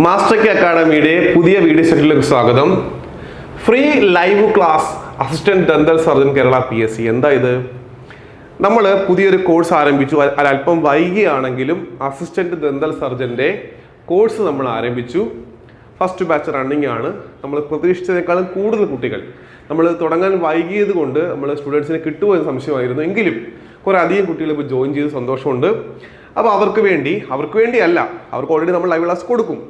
Master K അക്കാഡമിയുടെ പുതിയ video സെഷനിലേക്ക് സ്വാഗതം. Free live class assistant dental surgeon Kerala P S C എന്താ ഇത്? നമ്മൾ പുതിയൊരു കോഴ്സ് ആരംഭിച്ചു. അല്പം വൈകിയാണെങ്കിലും അസിസ്റ്റന്റ് ദന്തൽ സർജന്റെ കോഴ്സ് നമ്മൾ ആരംഭിച്ചു. ഫസ്റ്റ് ബാച്ച് റണ്ണിങ് ആണ്. നമ്മൾ പ്രതീക്ഷിച്ചതിനേക്കാളും കൂടുതൽ കുട്ടികൾ. നമ്മൾ തുടങ്ങാൻ വൈകിയത് കൊണ്ട് നമ്മൾ സ്റ്റുഡൻസിനെ കിട്ടുമോ എന്ന് സംശയമായിരുന്നു. എങ്കിലും കുറേ അധികം കുട്ടികൾ ഇപ്പോൾ ജോയിൻ ചെയ്ത് സന്തോഷമുണ്ട്. അപ്പോൾ അവർക്ക് വേണ്ടി അവർക്ക് വേണ്ടിയല്ല അവർക്ക് ഓൾറെഡി നമ്മൾ ലൈവ് ക്ലാസ് കൊടുക്കും.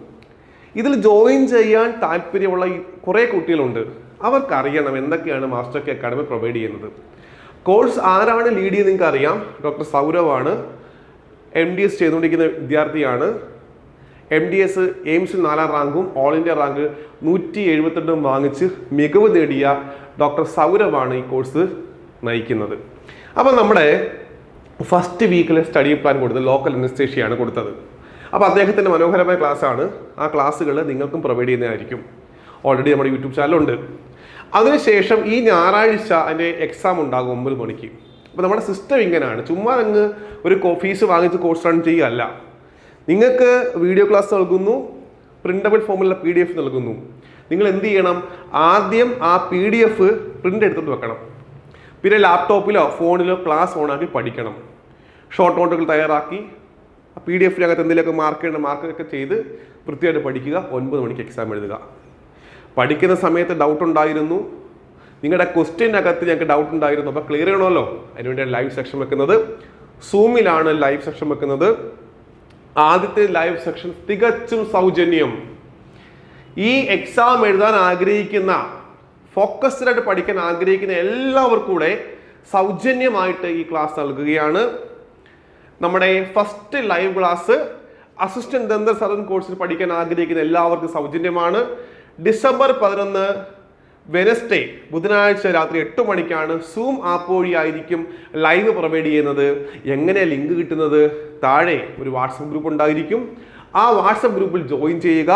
ഇതിൽ ജോയിൻ ചെയ്യാൻ താല്പര്യമുള്ള കുറേ കുട്ടികളുണ്ട്. അവർക്കറിയണം എന്തൊക്കെയാണ് മാസ്റ്റർ കെ അക്കാഡമി പ്രൊവൈഡ് ചെയ്യുന്നത്. കോഴ്സ് ആരാണ് ലീഡ് ചെയ്യുന്നത് നിങ്ങൾക്ക് അറിയാം ഡോക്ടർ സൗരവാണ് എം ഡി എസ് ചെയ്തുകൊണ്ടിരിക്കുന്ന വിദ്യാർത്ഥിയാണ്. എം ഡി എസ് എയിംസിൽ നാലാം റാങ്കും ഓൾ ഇന്ത്യ റാങ്ക് നൂറ്റി എഴുപത്തെട്ടും വാങ്ങിച്ച് മികവ് നേടിയ ഡോക്ടർ സൗരവാണ് ഈ കോഴ്സ് നയിക്കുന്നത്. അപ്പോൾ നമ്മുടെ ഫസ്റ്റ് വീക്കിലെ സ്റ്റഡി പ്ലാൻ കൊടുത്തത് ലോക്കൽ അനസ്തേഷ്യയാണ് കൊടുത്തത്. അപ്പോൾ അദ്ദേഹത്തിന്റെ മനോഹരമായ ക്ലാസ്സാണ്. ആ ക്ലാസ്സുകൾ നിങ്ങൾക്കും പ്രൊവൈഡ് ചെയ്യുന്നതായിരിക്കും. ഓൾറെഡി നമ്മുടെ യൂട്യൂബ് ചാനലുണ്ട്. അതിനുശേഷം ഈ ഞായറാഴ്ച അതിന്റെ എക്സാം ഉണ്ടാകും ഒമ്പത് മണിക്ക്. അപ്പോൾ നമ്മുടെ സിസ്റ്റം ഇങ്ങനെയാണ് ചുമ്മാ അങ്ങ് ഒരു ഫീസ് വാങ്ങിച്ച് കോഴ്സ് റൺ ചെയ്യുകയല്ല. നിങ്ങൾക്ക് വീഡിയോ ക്ലാസ് നൽകുന്നു പ്രിന്റബിൾ ഫോമിലുള്ള പി ഡി എഫ് നൽകുന്നു. നിങ്ങൾ എന്ത് ചെയ്യണം? ആദ്യം ആ പി ഡി എഫ് പ്രിന്റ് എടുത്തിട്ട് വെക്കണം. പിന്നെ ലാപ്ടോപ്പിലോ ഫോണിലോ ക്ലാസ് ഓണാക്കി പഠിക്കണം. ഷോർട്ട് നോട്ടുകൾ തയ്യാറാക്കി പി ഡി എഫിനകത്ത് എന്തെങ്കിലുമൊക്കെ മാർക്ക് ചെയ്യേണ്ട മാർക്കൊക്കെ ചെയ്ത് വൃത്തിയായിട്ട് പഠിക്കുക. ഒൻപത് മണിക്ക് എക്സാം എഴുതുക. പഠിക്കുന്ന സമയത്ത് ഡൗട്ട് ഉണ്ടായിരുന്നു. നിങ്ങളുടെ ക്വസ്റ്റ്യനകത്ത് ഞങ്ങൾക്ക് ഡൗട്ട് ഉണ്ടായിരുന്നു. അപ്പോൾ ക്ലിയർ ചെയ്യണമല്ലോ. അതിനുവേണ്ടി ലൈവ് സെക്ഷൻ വെക്കുന്നത്. സൂമിലാണ് ലൈവ് സെക്ഷൻ വെക്കുന്നത്. ആദ്യത്തെ ലൈവ് സെക്ഷൻ തികച്ചും സൗജന്യം. ഈ എക്സാം എഴുതാൻ ആഗ്രഹിക്കുന്ന ഫോക്കസ്ഡായിട്ട് പഠിക്കാൻ ആഗ്രഹിക്കുന്ന എല്ലാവർക്കും കൂടെ സൗജന്യമായിട്ട് ഈ ക്ലാസ് നൽകുകയാണ്. നമ്മുടെ ഫസ്റ്റ് ലൈവ് ക്ലാസ് അസിസ്റ്റന്റ് ദന്ത സദൻ കോഴ്സിൽ പഠിക്കാൻ ആഗ്രഹിക്കുന്ന എല്ലാവർക്കും സൗജന്യമാണ്. ഡിസംബർ പതിനൊന്ന് വെനസ്ഡേ ബുധനാഴ്ച രാത്രി എട്ട് മണിക്കാണ് സൂം ആപ്പ് വഴിയായിരിക്കും ലൈവ് പ്രൊവൈഡ് ചെയ്യുന്നത്. എങ്ങനെ ലിങ്ക് കിട്ടുന്നത്? താഴെ ഒരു വാട്സപ്പ് ഗ്രൂപ്പ് ഉണ്ടായിരിക്കും. ആ വാട്സപ്പ് ഗ്രൂപ്പിൽ ജോയിൻ ചെയ്യുക.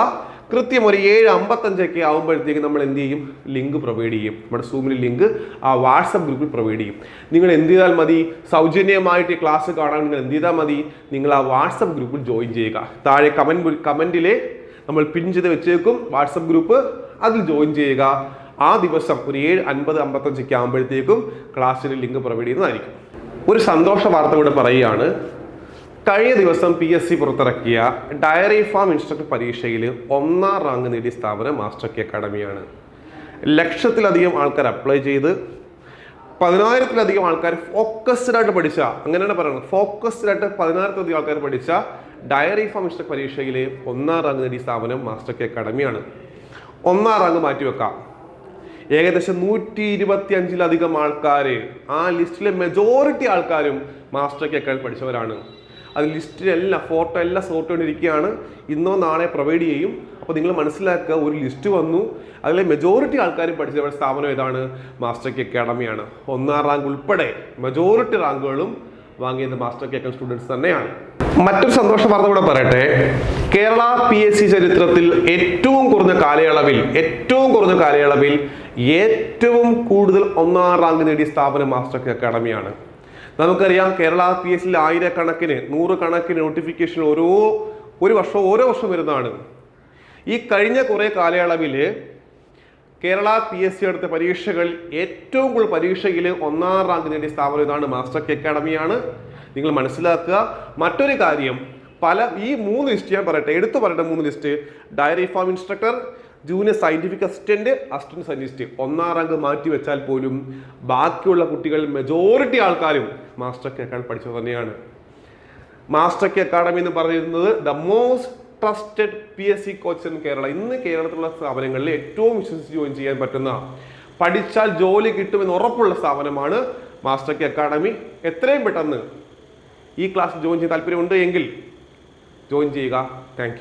കൃത്യം ഒരു ഏഴ് അമ്പത്തഞ്ചൊക്കെ ആകുമ്പോഴത്തേക്ക് നമ്മൾ എന്ത് ചെയ്യും? ലിങ്ക് പ്രൊവൈഡ് ചെയ്യും. നമ്മുടെ സൂമിൽ ലിങ്ക് ആ വാട്സപ്പ് ഗ്രൂപ്പിൽ പ്രൊവൈഡ് ചെയ്യും. നിങ്ങൾ എന്ത് ചെയ്താൽ മതി? സൗജന്യമായിട്ട് ക്ലാസ് കാണാൻ നിങ്ങൾ എന്ത് ചെയ്താൽ മതി? നിങ്ങൾ ആ വാട്സപ്പ് ഗ്രൂപ്പിൽ ജോയിൻ ചെയ്യുക. താഴെ കമന്റ് കമന്റിലെ നമ്മൾ പിൻ ചെയ്ത് വെച്ചേക്കും. വാട്സപ്പ് ഗ്രൂപ്പ് അതിൽ ജോയിൻ ചെയ്യുക. ആ ദിവസം ഒരു ഏഴ് അൻപത് അമ്പത്തഞ്ചൊക്കെ ആകുമ്പോഴത്തേക്കും ക്ലാസ്സിൽ ലിങ്ക് പ്രൊവൈഡ് ചെയ്യുന്നതായിരിക്കും. ഒരു സന്തോഷ വാർത്ത കൂടെ പറയുകയാണ്. കഴിഞ്ഞ ദിവസം പി എസ് സി പുറത്തിറക്കിയ ഡയറി ഫാം ഇൻസ്ട്രക്ടർ പരീക്ഷയിൽ ഒന്നാം റാങ്ക് നേടിയ സ്ഥാപനം മാസ്റ്റർ കെ അക്കാഡമിയാണ്. ലക്ഷത്തിലധികം ആൾക്കാർ അപ്ലൈ ചെയ്ത് പതിനായിരത്തിലധികം ആൾക്കാർ ഫോക്കസ്ഡ് ആയിട്ട് പഠിച്ച അങ്ങനെയാണ് പറയുന്നത്. ഫോക്കസ്ഡ് ആയിട്ട് പതിനായിരത്തിലധികം ആൾക്കാർ പഠിച്ച ഡയറി ഫാം ഇൻസ്ട്രക്ടർ പരീക്ഷയിൽ ഒന്നാം റാങ്ക് നേടിയ സ്ഥാപനം മാസ്റ്റർ കെ അക്കാഡമിയാണ്. ഒന്നാം റാങ്ക് മാറ്റിവെക്കാം. ഏകദേശം നൂറ്റി ഇരുപത്തി അഞ്ചിലധികം ആൾക്കാർ ആ ലിസ്റ്റിലെ മെജോറിറ്റി ആൾക്കാരും മാസ്റ്റർ കെ അക്കാഡമി പഠിച്ചവരാണ്. അത് ലിസ്റ്റിലെല്ലാം ഫോട്ടോ എല്ലാം സോർട്ട് കൊണ്ടിരിക്കുകയാണ് ഇന്നോ നാളെ പ്രൊവൈഡ് ചെയ്യും. അപ്പോൾ നിങ്ങൾ മനസ്സിലാക്കുക ഒരു ലിസ്റ്റ് വന്നു. അതിലെ മെജോറിറ്റി ആൾക്കാരും പഠിച്ച സ്ഥാപനം ഏതാണ്? മാസ്റ്റർ കെ അക്കാഡമിയാണ് ഒന്നാം റാങ്ക് ഉൾപ്പെടെ മെജോറിറ്റി റാങ്കുകളും വാങ്ങിയത് മാസ്റ്റർ കെ അക്കാഡമി സ്റ്റുഡൻസ് തന്നെയാണ്. മറ്റൊരു സന്തോഷ വാർത്ത കൂടെ പറയട്ടെ. കേരള പി എസ് സി ചരിത്രത്തിൽ ഏറ്റവും കുറഞ്ഞ കാലയളവിൽ ഏറ്റവും കുറഞ്ഞ കാലയളവിൽ ഏറ്റവും കൂടുതൽ ഒന്നാം റാങ്ക് നേടിയ സ്ഥാപനം മാസ്റ്റർ കെ അക്കാഡമിയാണ് നമുക്കറിയാം കേരള പി എസ് സിയിൽ ആയിരക്കണക്കിന് നൂറുകണക്കിന് നോട്ടിഫിക്കേഷൻ ഓരോ ഒരു വർഷം ഓരോ വർഷം വരുന്നതാണ്. ഈ കഴിഞ്ഞ കുറേ കാലയളവിൽ കേരള പി എസ് സി എടുത്ത പരീക്ഷകൾ ഏറ്റവും കൂടുതൽ പരീക്ഷയിൽ ഒന്നാം റാങ്ക് നേടിയ സ്ഥാപനം ഇതാണ് മാസ്റ്റർ കെ അക്കാഡമിയാണ് നിങ്ങൾ മനസ്സിലാക്കുക. മറ്റൊരു കാര്യം പല ഈ മൂന്ന് ലിസ്റ്റ് ഞാൻ പറയട്ടെ എടുത്തു പറയട്ടെ മൂന്ന് list dairy farm instructor junior scientific assistant assistant scientist ഒന്നാം റാങ്ക് മാറ്റി വെച്ചാൽ പോലും ബാക്കിയുള്ള കുട്ടികൾ മെജോറിറ്റി ആൾക്കാരും മാസ്റ്റർ കെ അക്കാഡമി പഠിച്ചത് തന്നെയാണ്. മാസ്റ്റർ കെ അക്കാഡമി എന്ന് പറയുന്നത് the most trusted P S C coach in Kerala ഇന്ന് കേരളത്തിലുള്ള സ്ഥാപനങ്ങളിൽ ഏറ്റവും വിശ്വസിച്ച് ജോയിൻ ചെയ്യാൻ പറ്റുന്ന പഠിച്ചാൽ ജോലി കിട്ടുമെന്ന് ഉറപ്പുള്ള സ്ഥാപനമാണ് മാസ്റ്റർ കെ അക്കാഡമി. എത്രയും പെട്ടെന്ന് ഈ ക്ലാസ് ജോയിൻ ചെയ്യാൻ താല്പര്യമുണ്ട് എങ്കിൽ ജോയിൻ ചെയ്യുക. താങ്ക്